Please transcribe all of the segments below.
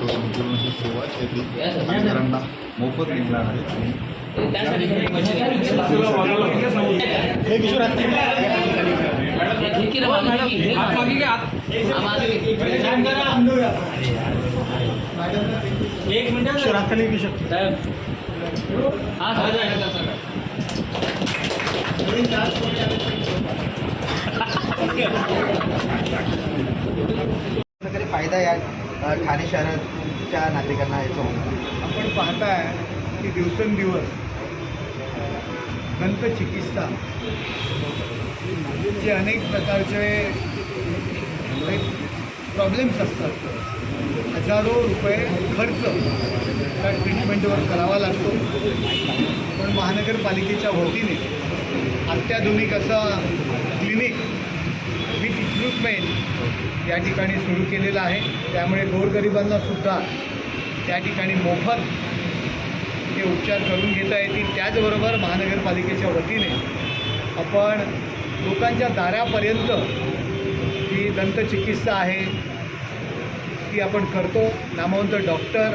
तो संपूर्ण ही सेवा शेती कामगारांना मोफत मिळणार आहे आणि त्यासाठी घरी पैसे घ्यायचे. हे की रे बाबा, हे की, हे की. हा, माझं घे. हा, झालं, झालं, झालं. प्रकारे फायदा या अ, ठाणे शहराच्या नागरिकांना याचं आपण पाहताय की दिवसेंदिवस दंत चिकित्सा जे अनेक प्रकारचे प्रॉब्लेम्स असतात. हजारो रुपये खर्च त्या ट्रीटमेंटवर करावा लागतो. पण महानगरपालिकेच्या वतीने अत्याधुनिक असा क्लिनिक मिळेल या ठिकाणी सुरू केलेलं आहे. त्यामुळे गोरगरिबांना सुद्धा त्या ठिकाणी मोफत हे उपचार करून घेता येतील. त्याचबरोबर महानगरपालिकेच्या वतीने आपण लोकांच्या दारापर्यंत ही दंतचिकित्सा आहे ती आपण करतो. नामवंत डॉक्टर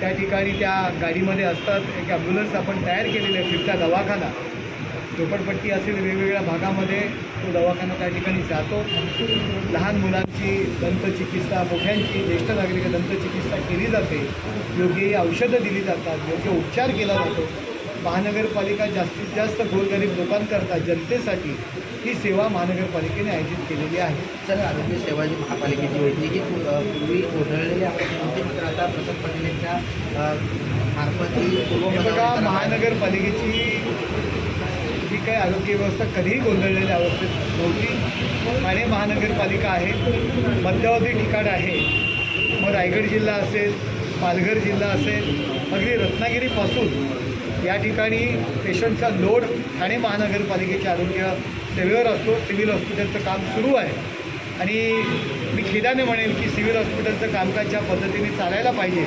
त्या ठिकाणी त्या गाडीमध्ये असतात. एक ॲम्ब्युलन्स आपण तयार केलेली आहे फिरता दवाखाना. झोपडपट्टी असेल वेगवेगळ्या भागामध्ये तो दवाखाना त्या ठिकाणी जातो. लहान मुलांची दंतचिकित्सा मोठ्यांची ज्येष्ठ नागरिक दंतचिकित्सा केली जाते. योग्य औषधं दिली जातात योग्य उपचार केला जातो. महानगरपालिका जास्तीत जास्त गोरगरीब लोकांकरता जनतेसाठी ही सेवा महानगरपालिकेने आयोजित केलेली आहे. सर आरोग्य सेवा जी महापालिकेची होती की पूर्वी होती मात्र आता प्रसाद पाटील यांच्या मार्फत ही हे बघा महानगरपालिकेची जी आहे आरोग्य व्यवस्था कधीही गोंधळलेल्या अवस्थेत नव्हती. ठाणे महानगरपालिका आहे मध्यवर्ती ठिकाण आहे. मग रायगड जिल्हा असेल पालघर जिल्हा असेल अगदी रत्नागिरीपासून या ठिकाणी पेशंटचा लोड ठाणे महानगरपालिकेच्या आरोग्य सेवेवर असतो सिव्हिल हॉस्पिटलचं काम सुरू आहे. आणि मी खेदाने म्हणेन की सिव्हिल हॉस्पिटलचं कामकाज ज्या पद्धतीने चालायला पाहिजे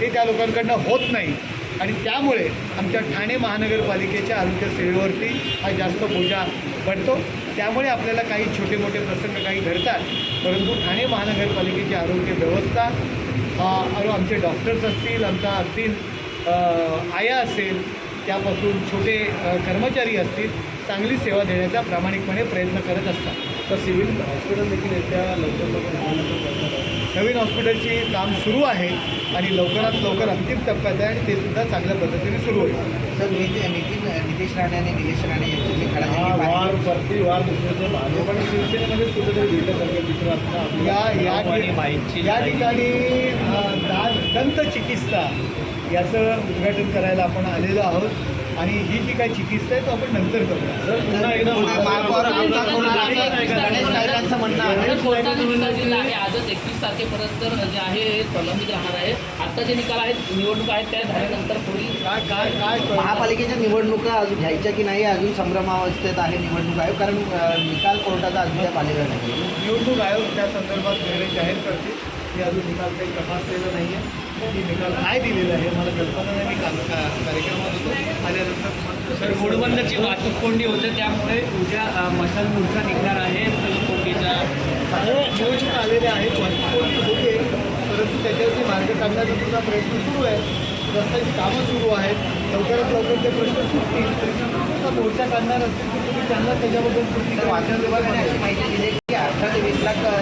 ते त्या लोकांकडनं होत नाही. आणि त्यामुळे आमच्या ठाणे महानगरपालिकेच्या आरोग्य सेवेवरती हा जास्त बोजा पडतो. त्यामुळे आपल्याला काही छोटे मोठे प्रसंग काही घडतात. परंतु ठाणे महानगरपालिकेची आरोग्य व्यवस्था आमचे डॉक्टर्स असतील आमचा अगदी आया असेल त्यापासून छोटे कर्मचारी असतील चांगली सेवा देण्याचा प्रामाणिकपणे प्रयत्न करत असतात. तर सिव्हिल हॉस्पिटल देखील येत्या लवकर नवीन हॉस्पिटलची काम सुरू आहे आणि लवकरात लवकर अंतिम टप्प्यात आहे आणि ते सुद्धा चांगल्या पद्धतीने सुरू होईल. सर नितीन नितेश राणे आणि निलेश राणे यांची हा वार प्रति वार दुसऱ्याचं भाजप आणि शिवसेनेमध्येच कुठेतरी भेटत असेल आता? या या ठिकाणी या ठिकाणी दात दंत चिकित्सा याचं उद्घाटन करायला आपण आलेलो आहोत. आणि ही जी काही चिकित्सा आहे तो आपण नंतर करूया आजच एकवीस तारखेपर्यंत जे आहे हे प्रलंबित राहणार आहे. आता जे निकाल आहेत निवडणूक आहेत त्या झाल्यानंतर पुढील काय काय काय? महापालिकेच्या निवडणुका अजून घ्यायच्या की नाही अजून संभ्रमावस्थेत आहे निवडणूक आयोग कारण निकाल कोर्टाचा अद्याप आलेला नाही. निवडणूक आयोग त्या संदर्भात निर्णय जाहीर करते मी अजून निकाल काही तपासलेला नाही आहे की निकाल काय दिलेला आहे? मला कल्पना नाही. मी का- का- कार्यक्रमात होतो. आल्यानंतर तर घोडबंदरची वाहतूक कोंडी होते. त्यामुळे उद्या मशाल मोर्चा निघणार आहे. कोंडीचा नियोजन आलेले आहेत. वाहतूक होते परंतु त्याच्यावरती मार्ग काढण्याचा सुद्धा प्रयत्न सुरू आहे. रस्त्याची कामं सुरू आहेत. लवकरात लवकर ते प्रश्न सुटतील. आता मोर्चा काढणार असतील तर तुम्ही त्यांना त्याच्याबद्दल तर वाहतूक विभागाने अशी माहिती दिली की अठरा ते वीस लाख अ,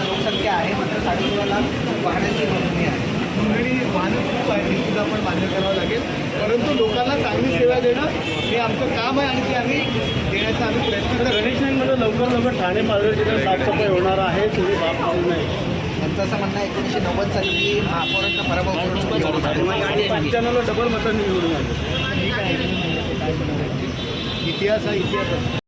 आहे हे सुद्धा आपण मान्य करावं लागेल परंतु लोकांना चांगली सेवा देणं हे आमचं काम आहे आणि ते आम्ही देण्याचा आम्ही प्रयत्न करतो गणेश नाईकमध्ये लवकर लवकर ठाणे पालघर जिल्ह्यात साफसफाई होणार आहे तुम्ही बाप नाही त्यांचं असं म्हणणं आहे एकोणीसशे नव्वद साली महापौरांचा पराभव करून. पंच्याण्णवला डबल मतांनी निवडून आले ठीक आहे इतिहास हा इतिहास